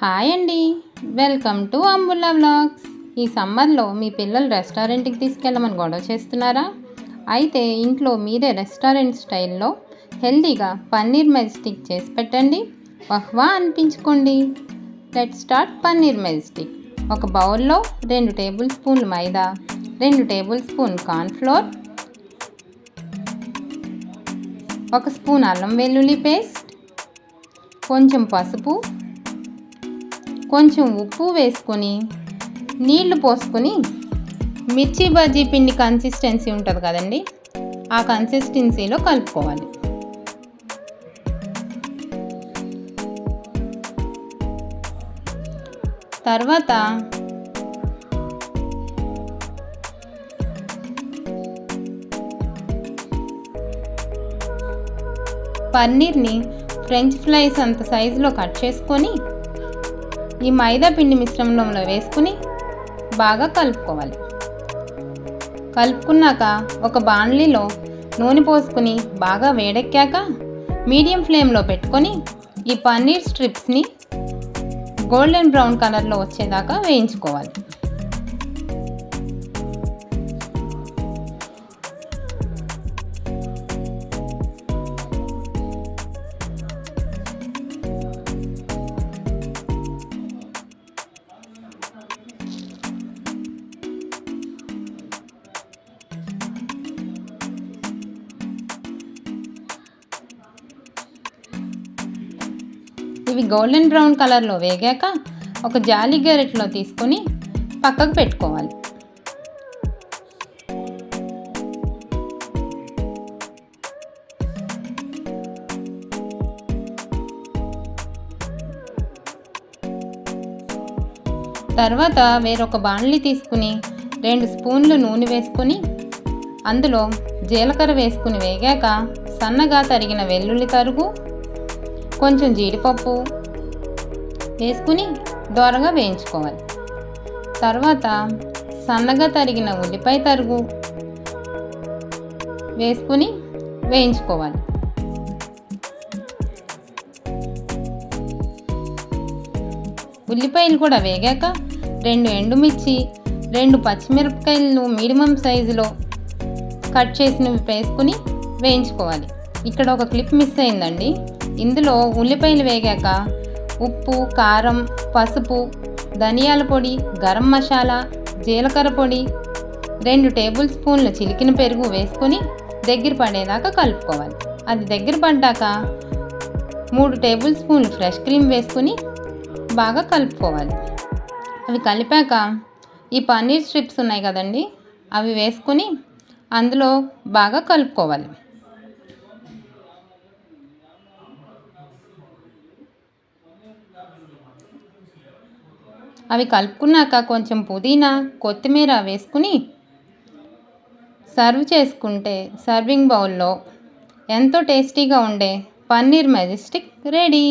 Hi అండి. Welcome to అంబుల్లా blogs ఈ సమ్మర్లో మీ పిల్లలు రెస్టారెంట్కి తీసుకెళ్ళమని గొడవ చేస్తున్నారా? అయితే ఇంట్లో మీరే రెస్టారెంట్ స్టైల్లో హెల్తీగా పన్నీర్ మెజిస్టిక్ చేసి పెట్టండి. వహ్వా అనిపించుకోండి. లెట్ స్టార్ట్ పన్నీర్ మెజిస్టిక్ ఒక బౌల్లో రెండు టేబుల్ స్పూన్లు మైదా రెండు టేబుల్ స్పూన్ కార్న్ఫ్లోర్ ఒక స్పూన్ అల్లం వెల్లుల్లి పేస్ట్ కొంచెం పసుపు కొంచెం ఉప్పు వేసుకొని నీళ్ళు పోసుకొని మిర్చి బజ్జీ పిండి కన్సిస్టెన్సీ ఉంటుంది కదండి ఆ కన్సిస్టెన్సీలో కలుపుకోవాలి. తర్వాత పన్నీర్ని ఫ్రెంచ్ ఫ్రైస్ అంత సైజులో కట్ చేసుకొని ఈ మైదా పిండి మిశ్రమంలో వేసుకుని బాగా కలుపుకోవాలి. కలుపుకున్నాక ఒక బాణలీలో నూనె పోసుకుని బాగా వేడెక్కాక మీడియం ఫ్లేమ్లో పెట్టుకొని ఈ పన్నీర్ స్ట్రిప్స్ని గోల్డెన్ బ్రౌన్ కలర్లో వచ్చేదాకా వేయించుకోవాలి. ఇవి గోల్డెన్ బ్రౌన్ కలర్లో వేగాక ఒక జాలి గరెట్లో తీసుకొని పక్కకు పెట్టుకోవాలి. తర్వాత వేరొక బాణలి తీసుకుని రెండు స్పూన్లు నూనె వేసుకొని అందులో జీలకర్ర వేసుకుని వేగాక సన్నగా తరిగిన వెల్లుల్లి తరుగు కొంచెం జీడిపప్పు వేసుకుని దోరగా వేయించుకోవాలి. తర్వాత సన్నగా తరిగిన ఉల్లిపాయ తరుగు వేసుకుని వేయించుకోవాలి. ఉల్లిపాయలు కూడా వేగాక రెండు ఎండుమిర్చి రెండు పచ్చిమిరపకాయలను మీడియం సైజులో కట్ చేసినవి వేసుకుని వేయించుకోవాలి. ఇక్కడ ఒక క్లిప్ మిస్ అయిందండి. ఇందులో ఉల్లిపాయలు వేగాక ఉప్పు కారం పసుపు ధనియాల పొడి గరం మసాలా జీలకర్ర పొడి రెండు టేబుల్ స్పూన్ల చిలికిన పెరుగు వేసుకొని దగ్గర పడేదాకా కలుపుకోవాలి. అది దగ్గర పడ్డాక మూడు టేబుల్ స్పూన్లు ఫ్రెష్ క్రీమ్ వేసుకుని బాగా కలుపుకోవాలి. అవి కలిపాక ఈ పన్నీర్ స్ట్రిప్స్ ఉన్నాయి కదండి అవి వేసుకొని అందులో బాగా కలుపుకోవాలి. అవి కలుపుకున్నాక కొంచెం పుదీనా కొత్తిమీర వేసుకుని సర్వ్ చేసుకుంటే సర్వింగ్ బౌల్లో ఎంతో టేస్టీగా ఉండే పన్నీర్ మెజెస్టిక్ రెడీ.